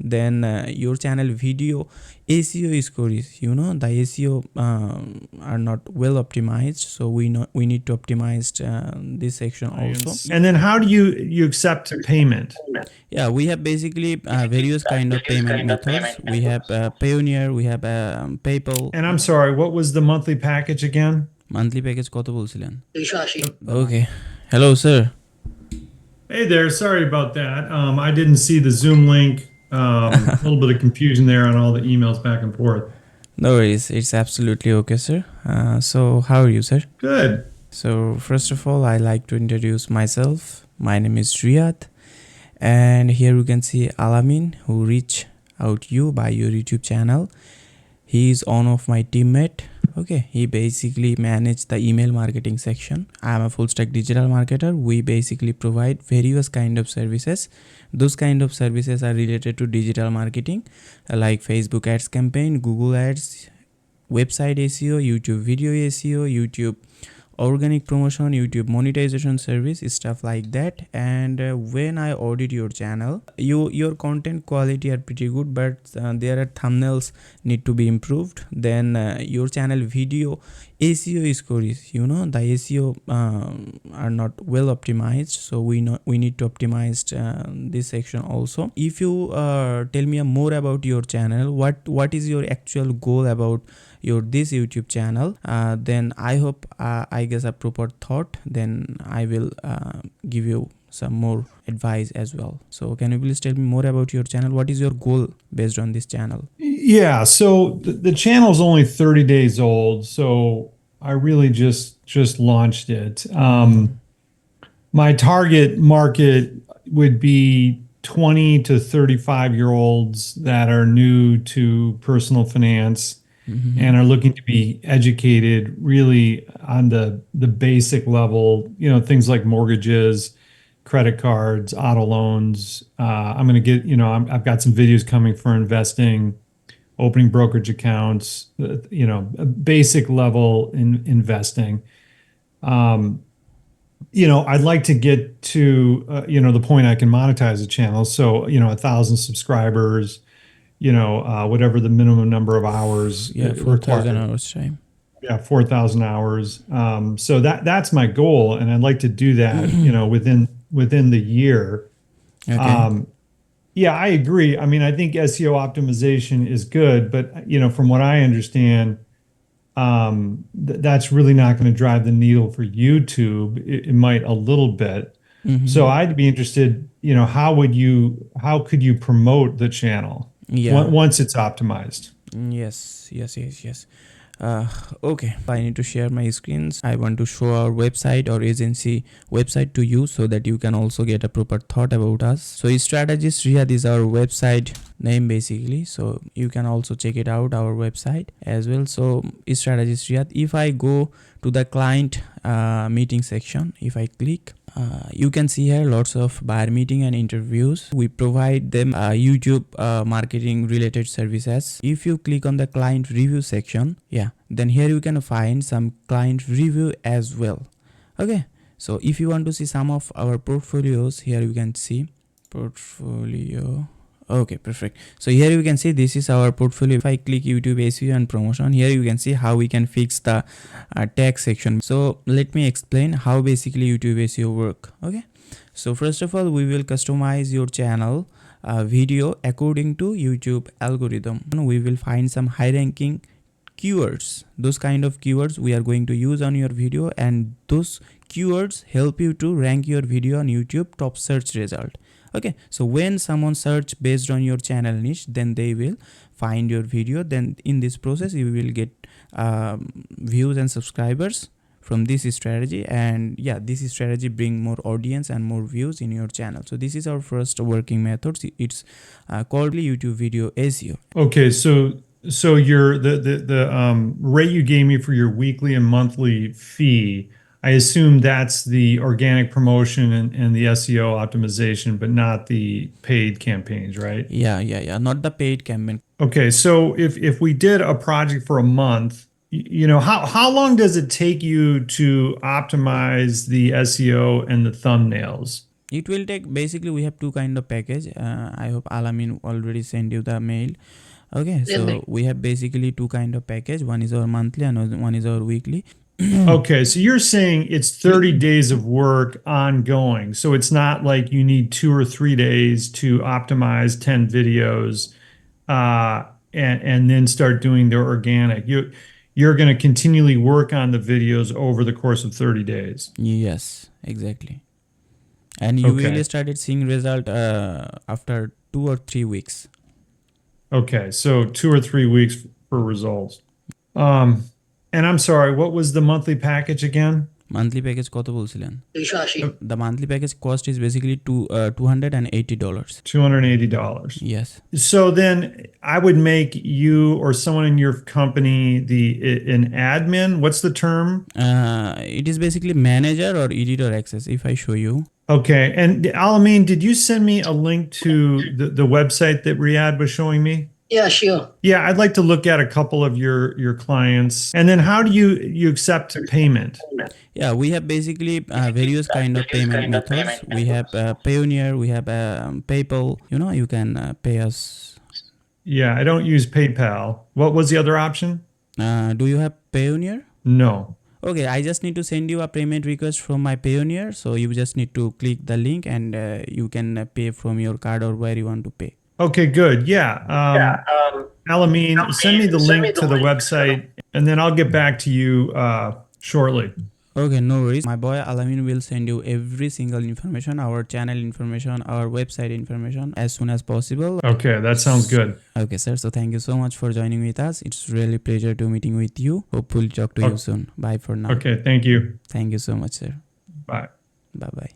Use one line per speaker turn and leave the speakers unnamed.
then uh, your channel video SEO scores you know the SEO um, are not well optimized so we know we need to optimize uh, this section also
And then how do you you accept payment?
yeah we have basically uh, various kind of payment methods we have uh, Payoneer we have um, PayPal
And I'm sorry, what was the monthly package again?
monthly package কত বলছিলেন
দুইশো আশি
okay hello sir
Hey there, sorry about that. Um, I didn't see the Zoom link. Um, a little bit of confusion there on all the emails back and forth.
no worries it's absolutely okay sir uh, so how are you sir
Good.
So, first of all, I like to introduce myself. My name is Riyad, and here you can see Alamin, who reached out you by your YouTube channel. He is one of my teammate. Okay, he basically managed the email marketing section. I am a full stack digital marketer. We basically provide various kind of services. Those kind of services are related to digital marketing, uh, like Facebook ads campaign, Google ads, website SEO, YouTube video SEO, YouTube organic promotion youtube monetization service stuff like that and uh, when i audit your channel you your content quality are pretty good but uh, there are thumbnails need to be improved then uh, your channel video seo scores you know the seo um, are not well optimized so we know we need to optimize uh, this section also. If you uh, tell me more about your channel what what is your actual goal about your this youtube channel? Uh, then i hope uh, i guess a proper thought then i will uh, give you some more advice as well. So can you please tell me more about your channel? What is your goal based on this channel?
Yeah, so the, the is only 30 days old, so I really just just launched it. Um, my target market would be 20 to 35 year olds that are new to personal finance and are looking to be educated really on the the basic level, you know, things like mortgages, credit cards, auto loans. Uh, I'm going to get, you know, I'm, I've got some videos coming for investing, opening brokerage accounts, uh, you know, basic level in investing. Um, you know, I'd like to get to, uh, you know, the point I can monetize the channel. So, you know, a thousand subscribers, you know, uh, whatever the minimum number of hours
yeah
uh,
4000 hours
yeah 4000 hours um, so that that's my goal and i'd like to do that you know within within the year.
Okay.
Um, yeah i agree. I mean i think seo optimization is good but you know from what i understand um, th- that's really not going to drive the needle for youtube it, it might a little bit.
Mhm.
so i'd be interested you know how would you how could you promote the channel
yeah.
on- once it's optimized?
Yes yes yes yes uh, okay i need to share my screens. I want to show our website or agency website to you so that you can also get a proper thought about us. So strategist riyadh is our website name basically. So you can also check it out our website as well. So strategist riyadh if i go to the client uh, meeting section if i click uh, you can see here lots of buyer meeting and interviews. We provide them uh, youtube uh, marketing related services. If you click on the client review section yeah then here you can find some client review as well. Okay so if you want to see some of our portfolios here you can see portfolio okay perfect. So here you can see this is our portfolio. If i click youtube seo and promotion here you can see how we can fix the uh, tag section. So let me explain how basically youtube seo work okay? So first of all we will customize your channel uh, video according to youtube algorithm. We will find some high ranking keywords. Those kind of keywords we are going to use on your video and those keywords help you to rank your video on youtube top search result. Okay so when someone search based on your channel niche then they will find your video. Then in this process you will get um, views and subscribers from this strategy. And yeah this strategy bring more audience and more views in your channel. So this is our first working method it's uh, called youtube video seo
Okay, so so your the the the um, rate you gave me for your weekly and monthly fee, I assume that's the organic promotion and, and the SEO optimization, but not the paid campaigns, right?
yeah yeah yeah not the paid campaign
Okay, so if if we did a project for a month, you know, how how long does it take you to optimize the SEO and the thumbnails?
it will take basically we have two kind of package uh, i hope alamin already sent you the mail okay so we have basically two kind of package one is our monthly and one is our weekly
Okay, so you're saying it's 30 days of work ongoing. So it's not like you need two or three days to optimize 10 videos uh, and, and then start doing the organic. You, you're going to continually work on the videos over the course of 30 days.
yes exactly and you
Okay.
will started seeing result uh, after two or three weeks
Okay, so two or three weeks for results. Um, and I'm sorry, what was the monthly package again?
monthly package কত বলছিলেন
দুইশো আশি
the monthly package cost is basically two uh, 280 dollars
$280.
yes
So then I would make you or someone in your company the an admin. What's the term?
uh, it is basically manager or editor access if i show you
Okay. And Alameen, did you send me a link to the, the website that Riyadh was showing me?
Yeah, sure.
Yeah, I'd like to look at a couple of your your clients. And then how do you you accept payment?
Yeah, we have basically uh, various kind of payment methods. We have uh, Payoneer, we have um, PayPal. You know, you can uh, pay us.
Yeah, I don't use PayPal. What was the other option?
Uh, do you have Payoneer?
No.
Okay, I just need to send you a payment request from my Payoneer. So you just need to click the link and uh, you can uh, pay from your card or where you want to pay.
Okay, good. Yeah. Um, Alameen, send me the link to the website, and then I'll get back to you uh, shortly.
Okay, no worries. My boy Alamin will send you every single information, our channel information, our website information as soon as possible.
Okay, that sounds good.
Okay, sir. So thank you so much for joining with us. It's really pleasure to meeting with you. Hopefully talk to you soon. Bye for now.
Okay, thank you.
Thank you so much, sir.
Bye.
Bye bye.